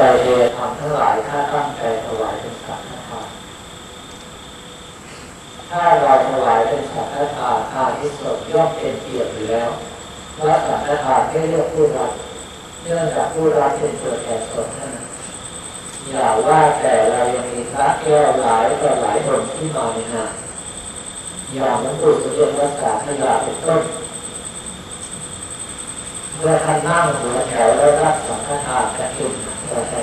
จัยเทธรรมทั้งหลายถ้าตั้งใจถวายเป็นสังฆทานถ้าเราถวายเป็นสังฆทานทานที่สดย่อมเป็นเกียรติอยู่แล้วและสังฆทานไม่เลือกผู้รับเนื่องจากผู้รับเป็นตัวแทนสดเท่านั้นอย่าว่าแต่เรายังมีพระแก้วหลายต่อหลายคนที่มาในงานอย่างหลวงปู่สุเทพวัดสาธยาเป็นต้นเมื่อท่านนั่งหัวแถวแล้วรับสังฆทานกระถิ่น เราใช้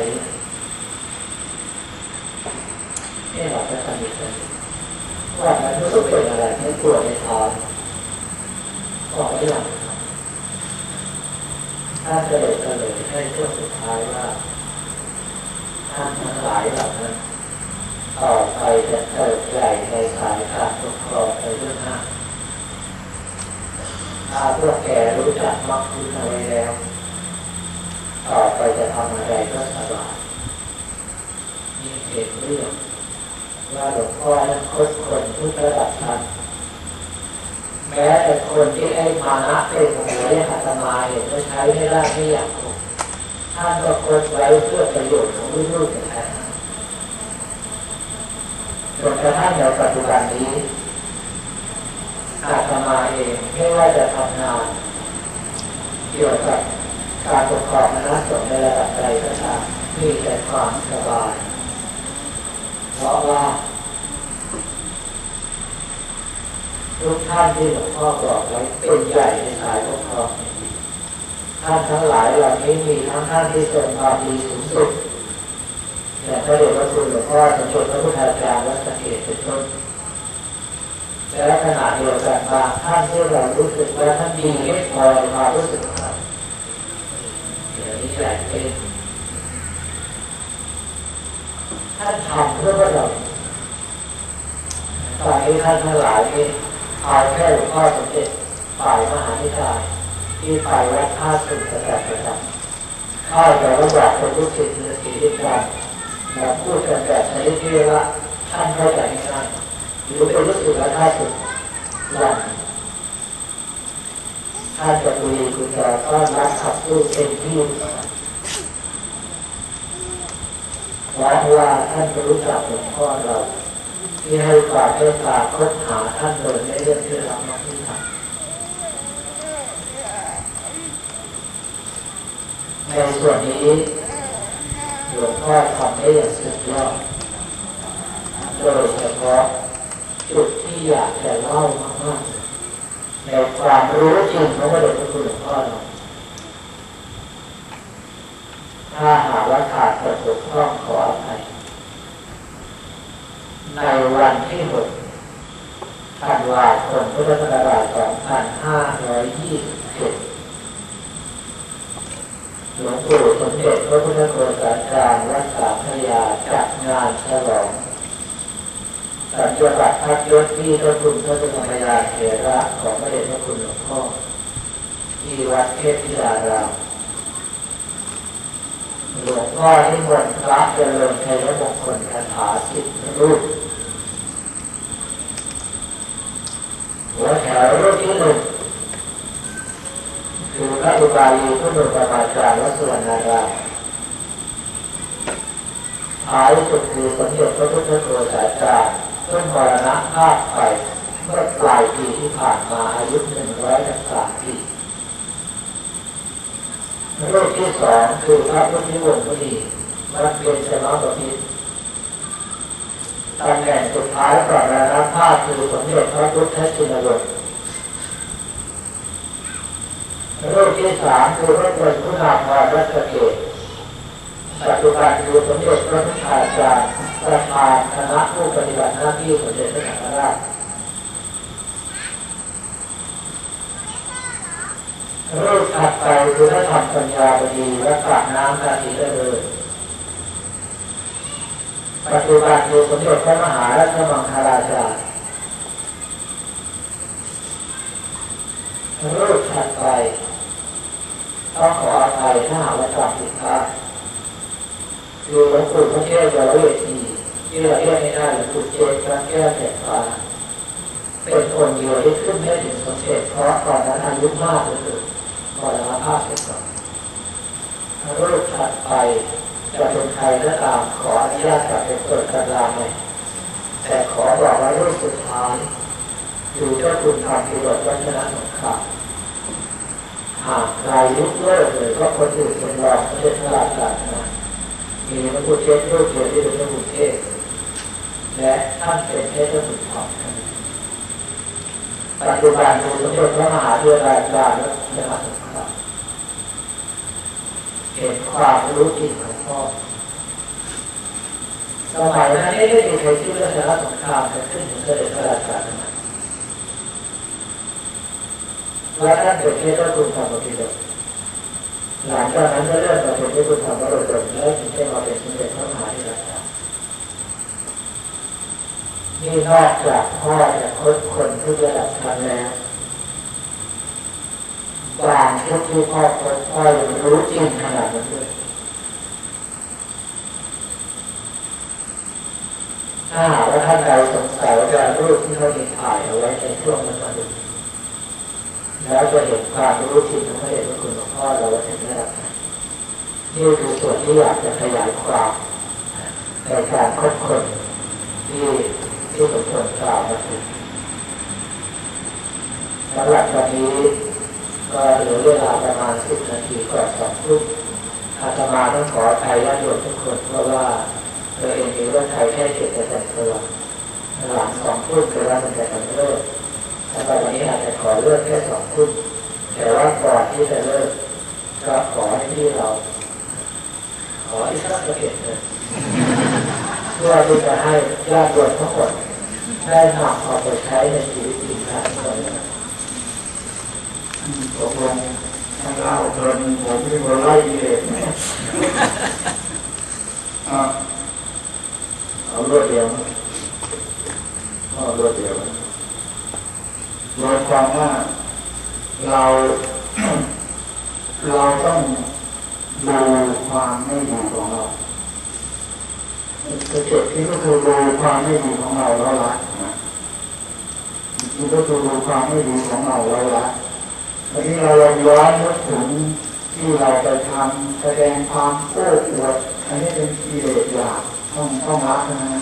นี่เราจะทำอีกเลยว่ามันรู้สึกเป็นอะไรไม่ปวดในท้องบอกไม่หลังท่าจะเลยก็เลยให้ช่วงสุดท้ายว่าท่านทั้งหลายเหล่านั้นต่อไปจะเติบใหญ่ในสายการปกครองในเรื่องหน้าถ้าพวกแกรู้จักมักคุ้นเอาไว้แล้ว ต่อไปจะทำอะไรก็สบายนี่เป็นเรื่องว่าหลวงพ่อนั้นคดคนทุกระดับชั้นแม้แต่คนที่ให้มานะเป็นหัวเรียกอาตมาเห็นว่าใช้ไม่ได้ไม่อยากคงท่านก็คดไว้เพื่อประโยชน์ของลูกๆแท้จนกระทั่งในปัจจุบันนี้อาตมาเองไม่ว่าจะทำงานเกี่ยวกับ การปกครองคณะสงฆ์ในระดับใดก็ตามมีแต่ความสบาย เพราะว่าทุกท่านที่หลวงพ่อบอกไว้เป็นใหญ่ในสายปกครองท่านทั้งหลายเหล่านี้มีทั้งท่านที่ทรงความดีสูงสุดอย่างพระเดชพระคุณหลวงพ่อสมเด็จพระพุทธาจารย์วัดสเกษเป็นต้นและขณะเดียวกันบางท่านที่เรารู้สึกว่าท่านดีไม่พอในความรู้สึกของเราเดี๋ยวนี้ แหละเป็นท่าทำเพื่อเราตอนนี้ท่านทั้งหลายนี่เอาแค่หลวงพ่อสมเด็จฝ่ายมหานิกายที่ฝ่ายวัดท่าสุนทรประจำเข้าแต่ว่าบอกเป็นลูกศิษย์ฤาษีด้วยกันมาพูดกันแบบชนิดที่ว่าท่านเข้าใจง่ายหรือเป็นรู้สึกว่าถ้าสุดหลังถ้านจะบุรีคุณจะต้อนรับขับสู้เต็มที่ เพราะว่าท่านรู้จักหลวงพ่อเรา ที่ให้ความเมตตาค้นหาท่านโดยไม่เลือกที่เรามาที่ทำในส่วนนี้หลวงพ่อทำได้อย่างสุดยอดโดยเฉพาะจุดที่อยากจะเล่ามากๆในความรู้จริงของพระเดชพระคุณหลวงพ่อเราถ้าหากว่าขาด ตกบกพร่องขออภัยในวันที่หกธันวาคมพุทธศักราช2527หลวงปู่สมเด็จพระพุทธโฆษาจารย์วัดสามพรยาจัดงานฉลองสัญญบัตรพัดยศที่พระคุณพระสุธรยาเถระของพระเดชพระคุณหลวงพ่อที่วัดเทพธิดาราม หลวงพ่อที่มนต์พระเจริญชัยมงคลคาถาสิบรูปหัวแถวรูปที่หนึ่งคือพระอุบาลีพุทธปมาจารย์วัดสุวรรณาราท้ายสุดคือสมเด็จพระพุทธโฆษาจารย์ต้นมรณภาพไปเมื่อปลายปีที่ผ่านมาอายุหนึ่งร้อยสามปี รูปที่สองคือพระพุทธิวงศ์พอดีมันเป็นชนะบพิตรตำแหน่งสุดท้ายปรมรณภาพคือสมเด็จพระพุทธชินวรรูปที่สามคือพระเป็นผู้นำมารัชเกตปัจจุบันคือสมเด็จพระพุทธาจารย์ประธานคณะผู้ปฏิบัติหน้าที่สมเด็จพระสังฆราช รูปถัดไปคือพระธรรมปัญญาบดีและกาบน้ำกาสีได้เลยปัจจุบันคือสมเด็จพระมหาราชมังคลาจารย์รูปถัดไปต้องขออภัยถ้าหากว่าจำผิดพลาดคือหลวงปู่พระแก้วจารเวทีที่เราเรียกง่ายๆหลวงปู่เจตพระแก้วแสงฟ้าเป็นคนเดียวที่ขึ้นได้ถึงสมเด็จเพราะตอนนั้นอายุมากเลยาพเสก่อนรูปถัดไปจะเป็นใครก็ตามขออนุญาตกลับไปเปิดตำราใหม่แต่ขอบอกไว้รูปสุดท้ายคือเจ้าคุณทำพิรดวัฒนสงครามหากใครลุกเลิกเลยก็คนอื่นเป็นรองประเทศพระราชานะมีพระพุทธเจ้ารูปเดียวที่เป็นพระบุตรเทพและท่านเป็นเทพบุตรทองปัจจุบันมีสมเด็จพระมหาเถรราชาและพระมหาสงคราม เห็นความรู้จริงของพ่อสมัยนั้นไม่มีใครคิดว่าชนะสงครามจะขึ้นถึงเสด็จพระราชาทำไมและท่านเป็นเทพคุณธรรมกิโลหลังจากนั้นก็เริ่มมาเป็นเทพคุณธรรมวโรดมแล้วถึงได้มาเป็นสมเด็จพระมหาเถราชานี่นอกจากพ่อจะค้นคนทุกระดับชั้นแล้ว บางทุกที่พ่อค้นพ่อยังรู้จริงขนาดนั้นด้วยถ้าหากว่าท่านใดสงสัยว่ารูปที่เขามีถ่ายเอาไว้ในช่วงนั้นมาดูแล้วจะเห็นความรู้จริงของพระเดชพระคุณหลวงพ่อเราถึงระดับไหนนี่คือส่วนที่อยากจะขยายความในการค้นคนที่ที่ผมควรกล่าวมาถึงสำหรับวันนี้ ก็เหลือเวลาประมาณสิบนาทีก่อนสองทุ่มอาตมาต้องขออภัยญาติโยมทุกคนเพราะว่าตัวเองมีเรื่องไทยแค่เจ็ดประจำตัวหลังสองทุ่มคือว่ามันจะกำเริบแต่วันนี้อาจจะขอเลิกแค่สองทุ่มแต่ว่าก่อนที่จะเลิกก็ขอให้ที่เรา ขอที่สักเก็บเลยเพื่อที่จะให้ญาติโยมทั้งหมดได้นำเอาไปใช้ในชีวิตจริงครับทุกคนนะ ตกลงทางเราเดินผมไม่มาไล่เองอะเอารวดเดียวนะก็รวดเดียวนะโดยความว่าเราเราต้องดูความไม่ดีของเราจุดที่ก็คือดูความไม่ดีของเราแล้วละนะที่ก็คือดูความไม่ดีของเราแล้วละ ทีนี้เราลองย้อนนึกถึงที่เราไปทำแสดงความโอ้อวดอันนี้เป็นกิเลสอยากต้องต้องรักนะ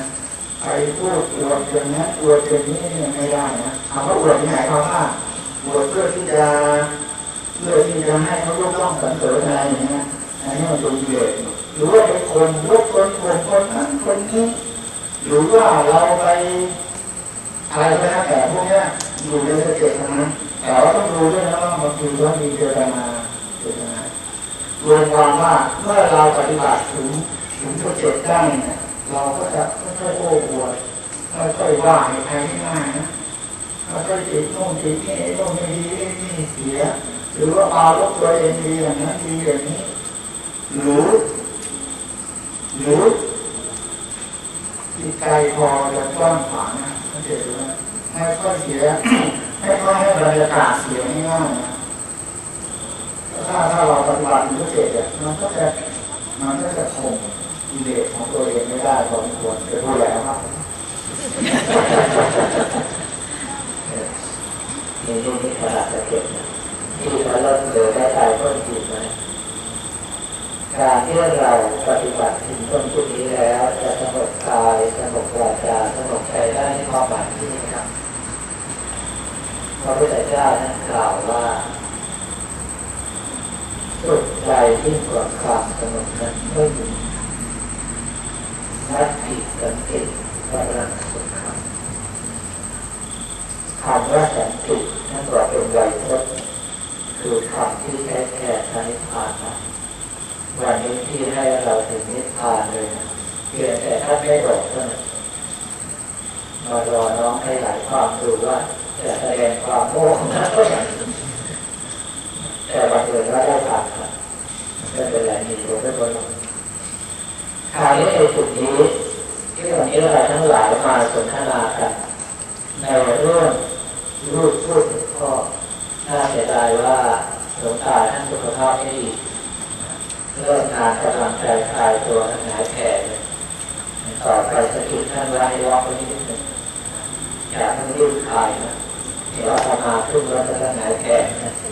ไปพูดอวดอย่างนั้นอวดอย่างนี้เนี่ยไม่ได้นะคำว่าอวดนี่หมายความว่าอวดเพื่อที่จะเพื่อที่จะให้เขายกย่องสรรเสริญอะไรอย่างเงี้ยอันนี้มันเป็นกิเลสหรือว่าไปคนยกคนคนคนนั้นคนนี้หรือว่าเราไปอะไรก็แล้วแต่พวกนี้อยู่ในสเต็ปนั้น แต่ว่าต้องดูด้วยนะว่าบางทีว่ามีเจตนาเจตนารวมความว่าเมื่อเราปฏิบัติถึงถึงจุดเจ็ดได้เนี่ยเราก็จะค่อยๆโอ้อวดค่อยๆว่าให้ใครง่ายนะค่อยๆติดโน่นติดนี่โน่นไม่ดีนี่เสีย หรือว่าปาลบตัวเองดีอย่างนั้นดีอย่างนี้หรือหรือจิตใจพอจะกว้างขวางนะเข้าใจไหมให้ค่อยเสีย ให้ค่อยให้บรรยากาศเสียง่ายนะถ้าถ้าเราปฏิบัติถึงเจ็ดเนี่ยมันก็จะมันก็จะคงกิเลสของตัวเองไม่ได้พอสมควรจะดูดแลมากนี่นี่นี่ขนาดจะเก็บนะที่เราเริ่มเจอได้ใจต้นจิตนะการที่เราปฏิบัติถึงต้นจุดนี้แล้วจะสงบกายสงบวาจาสงบใจได้ในความหมายที่นี่ครับพระพุทธ เจ้าท่านกล่าวว่าสุขใจยิ่งกว่าความสงบนั้นไม่มีนัตถิสันติวรังสุขขังคำว่าสันติท่านบอกเป็นไวยพจน์คือคำที่แท้แท้พระนิพพานนะวันนี้ที่ให้เราถึงนิพพานเลยนะเพียงแต่ท่านไม่บอกเท่านั้นมารอน้องให้หลายความดูว่า จะแสดงความโง่ของท่านเท่าไหร่แต่บังเอิญว่าได้ผ่านครับไม่เป็นไรมีตัวไม่พ้นหรคราวนี้ในจุดนี้ที่วันนี้เราทั้งหลายมาสนทนากัน ในเรื่องรูปพูดถึงพ่อน่าเสียดายว่าหลวงตาท่านสุขภาพไม่ดีเรื่องานกำลังใจคลายตัวทั้งหลายแผลเลยต่อไปสกิดท่านว่าให้ล็อกไว้นิดหนึ่งอย่าเพิ่งรีบคลายนะ เดี๋ยวอาตมาขึ้นรถจะทั้งหลายแก่นะ